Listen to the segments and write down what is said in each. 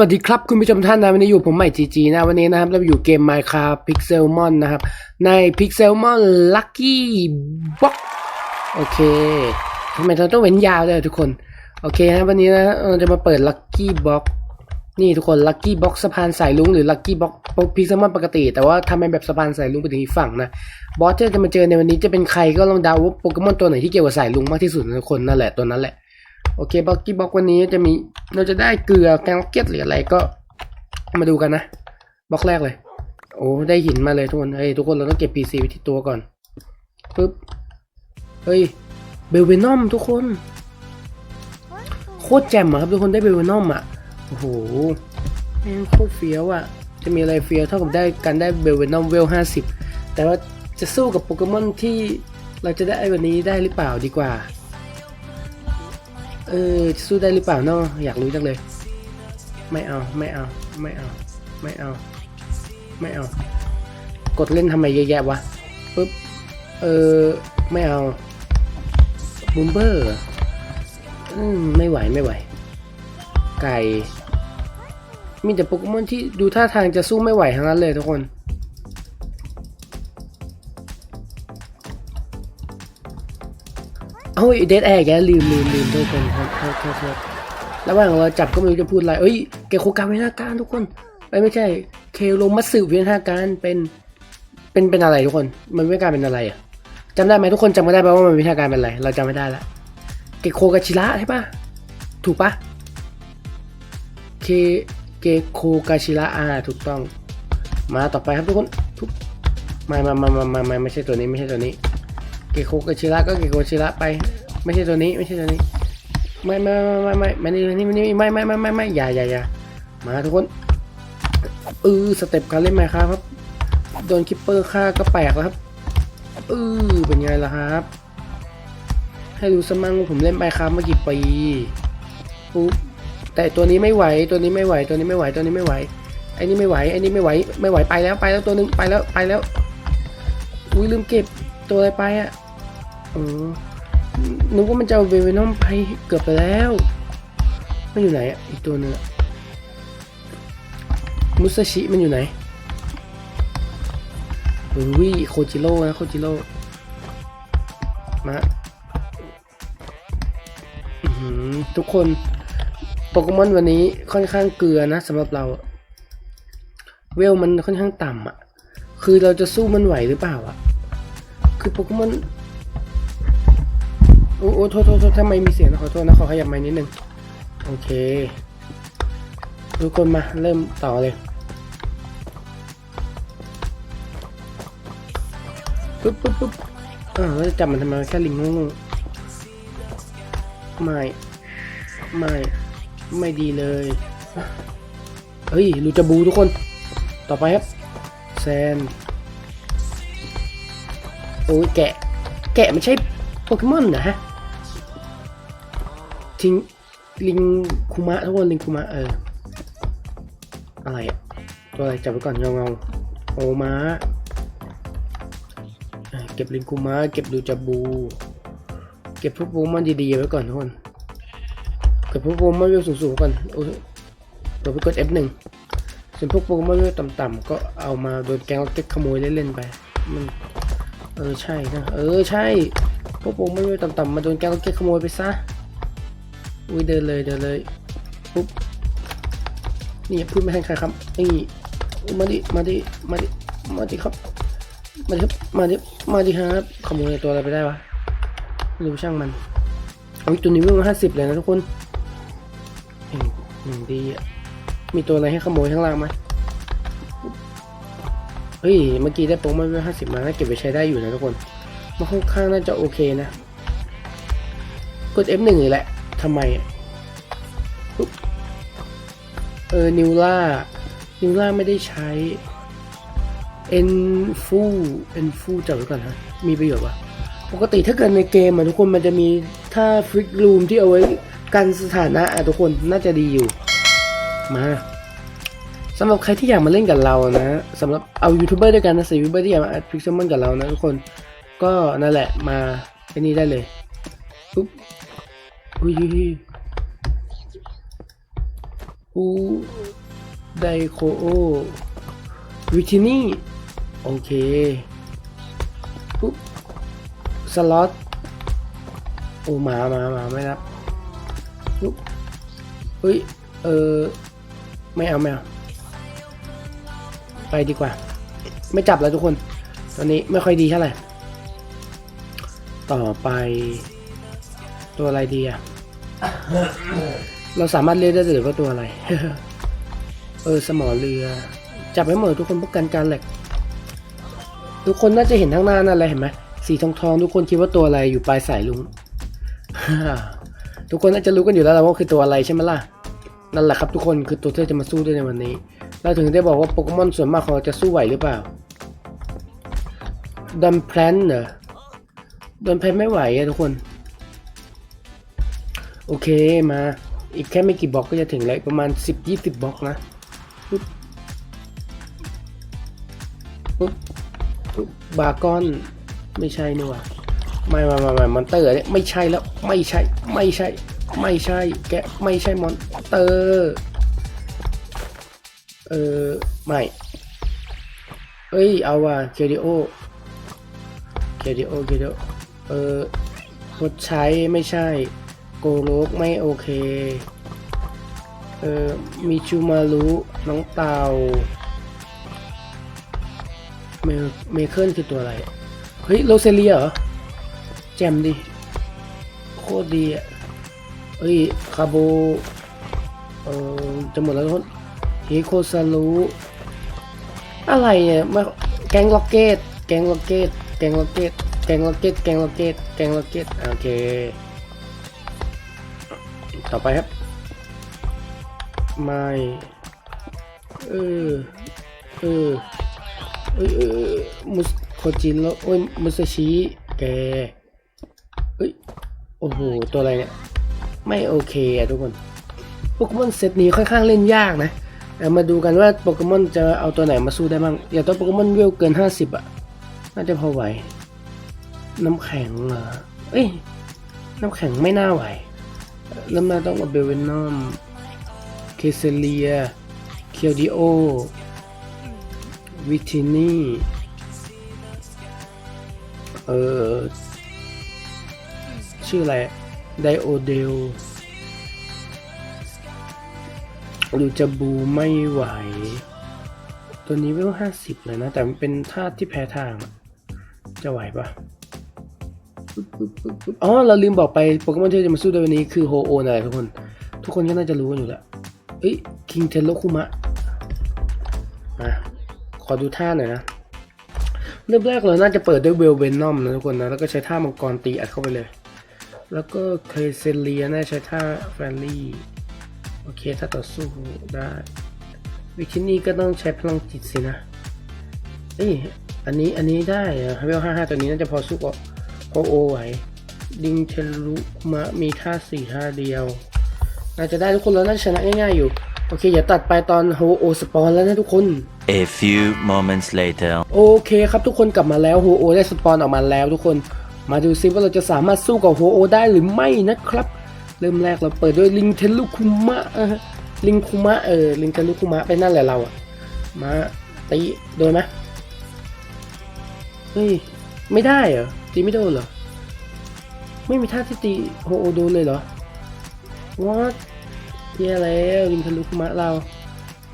วัสดีครับคุณผู้ชมท่านนะวันนี้อยู่ผมใหม่จีจีนะวันนี้นะครับเราอยู่เกม Minecraft Pixelmon นะครับ ใน Pixelmon Lucky Box โอเคทำไมเราต้องเว้นยาวเลยทุกคน โอเคนะวันนี้นะเราจะมาเปิด Lucky Box นี่ทุกคน Lucky Box สะพานสายลุงหรือ Lucky Box Pixelmon ปกติ แต่ว่าทำเป็นแบบสะพานสายลุงไปถึงอีกฝั่งนะบอสที่จะมาเจอในวันนี้จะเป็นใครก็ลองเดาว่าโปเกมอนตัวไหนที่เกี่ยวกับสายลุงมากที่สุดนะทุกคนนั่นแหละตัวนั้นแหละ โอเคบล็อกกี้บล็อกวันนี้จะมีเราจะได้เกลือแกงล็อกเก็ตหรืออะไรก็มาดูกันนะบล็อกแรกเลย โอ้ได้หินมาเลยทุกคนเฮ้ยทุกคนเราต้องเก็บ PC ไว้ที่ตัวก่อนปึ๊บเฮ้ยเบลเวนอมทุกคน โคตรแจ่มอะครับทุกคนได้เบลเวนอมอะโอ้โหแม่งโคตรเฟี้ยวอะจะมีอะไรเฟี้ยวเท่ากับได้การได้เบลเวนอมเวลห้าสิบแต่ว่าจะสู้กับโปเกมอนที่เราจะได้วันนี้ได้หรือเปล่าดีกว่า เออจะสู้ได้หรือเปล่าเนาะอยากรู้จังเลย ไม่เอาไม่เอาไม่เอาไม่เอา ไม่เอา กดเล่นทำไมเยอะแยะวะปึ๊บเออไม่เอาบูมเบอร์อืมไม่ไหวไม่ไหว ไก่ มีแต่โปเกมอนที่ดูท่าทางจะสู้ไม่ไหวทั้งนั้นเลยทุกคน เอ้ยเดดแอร์แกลืมลืมลืมทุกคนครับโทษโทษโทษระหว่างเราจับก็ไม่รู้จะพูดอะไร เอ้ยเกโคกาเวนาการทุกคนเอ้ยไม่ใช่ เคโรมัตสึเวนาการเป็นเป็นเป็นอะไรทุกคน มันวิชาการเป็นอะไรอะจำได้ไหมทุกคนจำไม่ได้ปะว่ามันวิชาการเป็นอะไร เราจำไม่ได้ละเกโคกาชิระใช่ปะถูกปะเคเกโคกาชิระอ่าถูกต้อง มาต่อไปครับทุกคนทุกไม่มามามามามาไม่ใช่ตัวนี้ไม่ใช่ตัวนี้ เกโคกาชิระก็เกโคชิระไป ไม่ใช่ตัวนี้ไม่ใช่ตัวนี้ ไม่ไม่ไม่ไม่ไม่ไม่นี่ไม่นี่ไม่ไม่ไม่ไม่ไม่อย่าอย่าอย่ามาทุกคนเออสเต็ปการเล่นไมครับครับโดนคิปเปอร์ฆ่าก็แปลกแล้วครับเออเป็นไงล่ะครับ ให้ดูสมั่งว่าผมเล่นไปครับเมื่อกี่ปีปุ๊บแต่ตัวนี้ไม่ไหวตัวนี้ไม่ไหวตัวนี้ไม่ไหวตัวนี้ไม่ไหวไอ้นี่ไม่ไหวไอ้นี่ไม่ไหวไม่ไหวไปแล้วไปแล้วตัวหนึงไปแล้วไปแล้วอุ้ยลืมเก็บตัวอะไรไปอะ ออนึกว่ามันจะเอาเวเวนอมไปเกือบไปแล้วมันอยู่ไหนอะอีกตัวหนึงอะมุสชิมันอยู่ไหนอุ้ยโคจิโร่นะโคจิโร่มาทุกคนโปเกมอนวันนี้ค่อนข้างเกลือนะสำหรับเราเวลมันค่อนข้างต่ำอะ คือเราจะสู้มันไหวหรือเปล่าอะ คือโปเกมอน อ้โอ้โทษโทษโทษทำไมมีเสียงนะขอโทษนะขอขยับไม้นิดนึง โอเค ทุกคนมาเริ่มต่อเลยปุ๊บปุ๊บปุ๊บอ่าแล้วจะจับมันทำไมแค่ลิงงงไม่ ไม่ ไม่ดีเลย เฮ้ยลูจาบูทุกคน ต่อไปครับแซน โอ้ยแกะ แกะไม่ใช่โปเกมอนนะฮะ ทิ้งลิงคุมะทุกคนลิงคุมะเออ อะไรอะตัวอะไรจับไว้ก่อนเงาเงาโอมาเก็บลิงคุมะเก็บดูจับบู เก็บพวกโปมอนดีๆไว้ก่อนทุกคนเก็บพวกโปมอนเวลสูงๆก่อนโอ้ยเดี๋ยวไปกด F1 ส่วนพวกโปมอนเวลต่ำๆก็เอามาโดนแกงล็อกเก็ตขโมยเล่นๆไปมันเออใช่นะเออใช่พวกผมไม่ไปต่ำๆมาโดนแกล็อกเก็ตขโมยไปซะ อุ้ยเดินเลยเดินเลยปุ๊บนี่พูดไม่ให้ใครครับนี่มาดิมาดิมาดิมาดิครับ มาดิครับมาดิมาดิครับขโมยตัวอะไรไปได้วะไม่รู้ช่างมันเอาตัวนี้เพิ่งห้าสิบเลยนะทุกคนหนึ่งดีอะมีตัวอะไรให้ขโมยข้างล่างไหมเฮ้ย เมื่อกี้ได้โปรโมชั่นห้าสิบมาน่าเก็บไปใช้ได้อยู่นะทุกคนมันค่อนข้างน่าจะโอเคนะ กด F1 นี่แหละ ทำไมอะปุ๊บเออ นิวล่า นิวล่าไม่ได้ใช้เอ็นฟูเอ็นฟูจับไว้ก่อนฮะ มีประโยชน์ปะปกติถ้าเกิดในเกมอะทุกคนมันจะมีถ้าฟริกรูมที่เอาไว้กันสถานะอะทุกคนน่าจะดีอยู่ มาสำหรับใครที่อยากมาเล่นกับเรานะสำหรับเอายูทูบเบอร์ด้วยกันนะสี่ยูทูบเบอร์ที่อยากมาอัดพิกเซลมอนกับเรานะทุกคน ก็นั่นแหละมาไอ้นี่ได้เลย อุ้ยอูไดโคโอวิทินี่ โอเคปุ๊บสล็อตโอ้หมาหมาหมาไม่รับปุ๊บเฮ้ย เออ ไม่เอาไม่เอา ไปดีกว่า ไม่จับแล้วทุกคน ตอนนี้ไม่ค่อยดีเท่าไหร่ ต่อไป ตัวอะไรดีอะเราสามารถเลือกได้เลยว่าตัวอะไร เออสมอเรือ จับให้หมดทุกคนป้องกันการแหลกทุกคนน่าจะเห็นข้างหน้านั่นอะไรเห็นไหมสีทองทองทุกคนคิดว่าตัวอะไรอยู่ปลายสายลุงทุกคนน่าจะรู้กันอยู่แล้วว่าคือตัวอะไรใช่ไหมล่ะนั่นแหละครับทุกคนคือตัวที่จะมาสู้ด้วยในวันนี้ เราถึงได้บอกว่าโปเกมอนส่วนมากของเราจะสู้ไหวหรือเปล่าดันแพลนเหรอดันแพลนไม่ไหวอะทุกคน โอเคมา อีกแค่ไม่กี่บล็อกก็จะถึงแล้วประมาณ 10-20บล็อกนะปุ๊บปุ๊บปุ๊บบากอนไม่ใช่นี่หว่าไม่ไม่ไม่ไม่มอนเตอร์เนี่ยไม่ใช่แล้วไม่ใช่ไม่ใช่ ไม่ใช่ แกไม่ใช่มอนเตอร์เออไม่เอ้ยเอาว่ะเคดิโอเคดิโอเคดิโอเออพดใช้ไม่ใช่ โกโลกไม่โอเค เออมีชูมารุน้องเต่าเมเมเคิลคือตัวอะไร เฮ้ย โรเซเลียเหรอ แจมดิ โคตรดีอะเฮ้ย คาโบ เออจะหมดแล้วทุกคนฮิโคซารุอะไรเนี่ยมาแกงล็อกเก็ตแกงล็อกเก็ตแกงล็อกเก็ตแกงล็อกเก็ตแกงล็อกเก็ตแกงล็อกเก็ตโอเค ต่อไปครับ ไม่เออเออเออเออมุสโคจิโร่โอ้ยมุสชิแกเอ้ยโอ้โหตัวอะไรเนี่ยไม่โอเคอะทุกคนโปเกมอนเซตนี้ค่อนข้างเล่นยากนะแต่มาดูกันว่าโปเกมอนจะเอาตัวไหนมาสู้ได้บ้างอย่าตัวโปเกมอนเวลเกิน 50อะน่าจะพอไหว น้ำแข็งเหรอเอ้ยน้ำแข็งไม่น่าไหว เริ่มาต้องกับเบลเวนอม เคเซเลีย เคียวดิโอ วิทินี่ เออ ชื่ออะไร ไดโอเดลดูจะบูไม่ไหว ตัวนี้เวลห้าสิบเลยนะ แต่มันเป็นธาตุที่แพ้ทาง จะไหวปะ ปึ๊บปึ๊บปึ๊บปึ๊บอ๋อ เราลืมบอกไปโปเกมอนที่จะมาสู้ในวันนี้คือโฮโอนอะไรทุกคน ทุกคนก็น่าจะรู้กันอยู่แล้วเอ้ยคิงเทนโ o คุมะมาขอดูท่าหน่อยนะ เริ่มแรกเราน่าจะเปิดด้วยเวลเวนอมนะทุกคนนะ แล้วก็ใช้ท่ามังกรตีอัดเข้าไปเลย แล้วก็เคเซเลียน่าใช้ท่าแฟรนลี่ โอเค ถ้าต่อสู้ได้ วิคินี่ก็ต้องใช้พลังจิตสินะ เอ้ยอันนี้ อันนี้ได้อะเวลห้าห้าตัวนี้น่าจะพอสู้กับ โอโอไหวดิงเทลุมามีท่าสี่ท่าเดียวน่าจะได้ทุกคนแล้วน่าจะชนะง่ายๆอยู่ โอเคอย่าตัดไปตอนโฮโอสปอนแล้วนะทุกคน A few moments later. โอเคครับทุกคนกลับมาแล้วโฮโอได้สปอนออกมาแล้วทุกคนมาดูซิว่าเราจะสามารถสู้กับโฮโอได้หรือไม่นะครับ เริ่มแรกเราเปิดด้วยลิงเทลุคุมะเออลิงคุมะเออลิงเทลุคุมะไปนั่นแหละเราอะมาตีโดนไหมเฮ้ยไม่ได้เหรอ ตีไม่โดนเหรอ ไม่มีท่าที่ตีโฮโอโดนเลยเหรอวอทแย่แล้วลิงเทลุคุมะเรา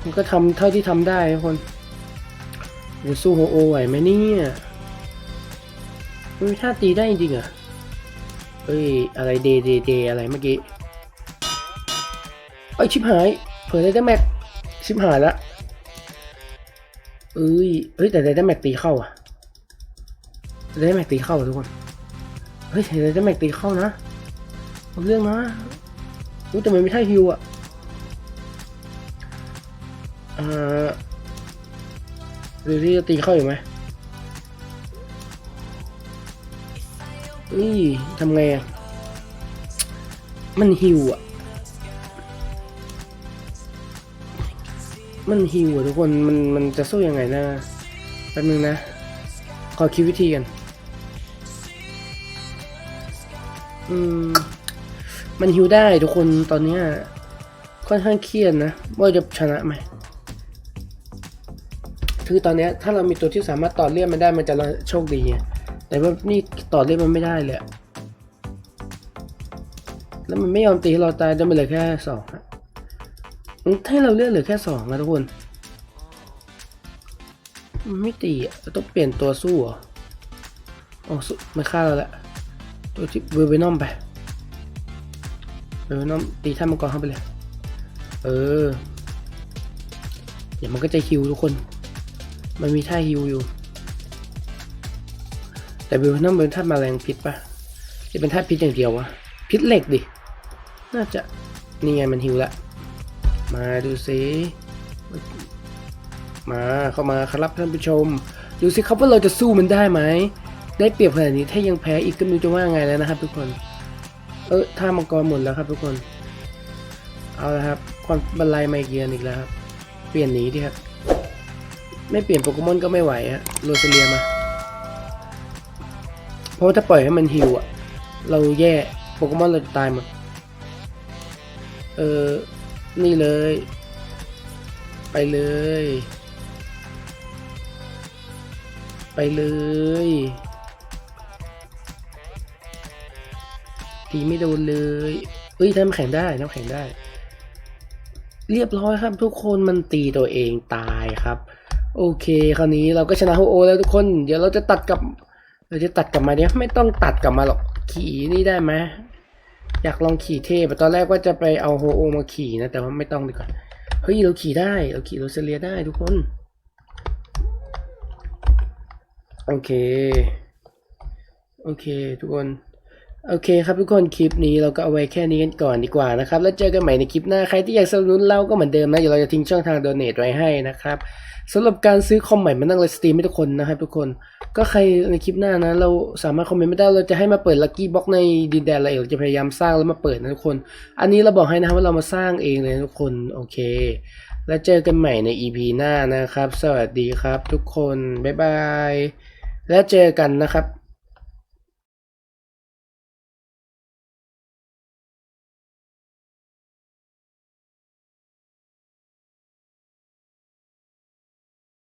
มันก็ทำเท่าที่ทำได้ทุกคนจะสู้โฮโอไหวไหมเนี่ยมันมีท่าตีได้จริงอะเอ้ย อะไรเดเดเดอะไรเมื่อกี้ไอชิบหาย เผื่อได้แม็กชิบหายละเอ้ยเฮ้ยแต่ได้แม็กตีเข้าอะ ได้แม็กตีเข้าอทุกคนเฮ้ยแต่ได้แม็กตีเข้านะเอาเรื่องนะรู้แต่มันไม่ท่าฮิวอะอ่าหรือที่จะตีเข้าอยู่ไหมเอ้ยทำไงอะมันฮิวอะมันฮิวอะทุกคน มัน มันจะสู้ยังไงนะแป๊บนึงนะ ขอคิดวิธีกัน อืม มันฮิวได้ทุกคนตอนเนี้ยค่อนข้างเครียดนะ ว่าจะชนะไหมคือตอนนี้ถ้าเรามีตัวที่สามารถต่อเลือดมันได้มันจะโชคดีแต่ว่านี่ต่อเลือดมันไม่ได้เลย แล้วมันไม่ยอมตีให้เราตายได้มันเหลือแค่สองอะให้เราเลือดเหลือแค่สองนะทุกคนไม่ตีต้องเปลี่ยนตัวสู้ออ๋อสู้มันฆ่าเราและ ตัวที่เวอร์เวนอมไปเวอร์เวนอมตีท่านมังกรเข้าไปเลย เออ เดี๋ยวมันก็จะฮิวทุกคน มันมีท่าฮิวอยู่ แต่เวอร์เวนอมเป็นท่าแมลงพิษปะจะเป็นท่าพิษอย่างเดียววะ พิษเหล็กดิ น่าจะ นี่ไงมันฮิวละ มาดูซิมาเข้ามาครับท่านผู้ชม ดูสิครับว่าเราจะสู้มันได้ไหม ได้เปรียบขนาดนี้ถ้ายังแพ้อีกก็ไม่รู้จะว่าไงแล้วนะครับ ทุกคน เออท่ามังกรหมดแล้วครับ ทุกคน เอาละครับ ความบันไลมาอีกเยือนอีกแล้วครับ เปลี่ยนหนีดิครับ ไม่เปลี่ยนโปเกมอนก็ไม่ไหวฮะโรเซเลียมา เพราะถ้าปล่อยให้มันฮิวอะเราแย่โปเกมอนเราจะตายหมด เออ นี่เลย ไปเลย ไปเลย ตีไม่โดนเลยเอ้ยน้ำแข็งได้น้ำแข็งได้ เรียบร้อยครับทุกคนมันตีตัวเองตายครับ โอเค คราวนี้เราก็ชนะโฮโอ แล้วทุกคน เดี๋ยวเราจะตัดกับ เราจะตัดกลับมาเนี่ยไม่ต้องตัดกลับมาหรอกขี่นี่ได้ไหมอยากลองขี่เทพตอนแรกว่าจะไปเอาโฮโอมาขี่นะ แต่ว่าไม่ต้องดีกว่าเฮ้ยเราขี่ได้เราขี่โรเซเลียได้ทุกคน โอเค โอเค ทุกคน โอเคครับทุกคนคลิปนี้เราก็เอาไว้แค่นี้กันก่อนดีกว่านะครับ แล้วเจอกันใหม่ในคลิปหน้าใครที่อยากสนับสนุนเราก็เหมือนเดิมนะเดี๋ยวเราจะทิ้งช่องทางโดเนทไว้ให้นะครับสำหรับการซื้อคอมใหม่มานั่งไลฟ์สตรีมให้ทุกคนนะครับทุกคนก็ใครในคลิปหน้านะ เราสามารถคอมเมนต์ไม่ได้เราจะให้มาเปิดลัคกี้บ็อกในดินแดนอะไรเราจะพยายามสร้างแล้วมาเปิดนะทุกคน อันนี้เราบอกให้นะครับว่าเรามาสร้างเองเลยทุกคนโอเค แล้วเจอกันใหม่ใน EP หน้านะครับ สวัสดีครับ ทุกคนบ๊ายบายแล้วเจอกันนะครับ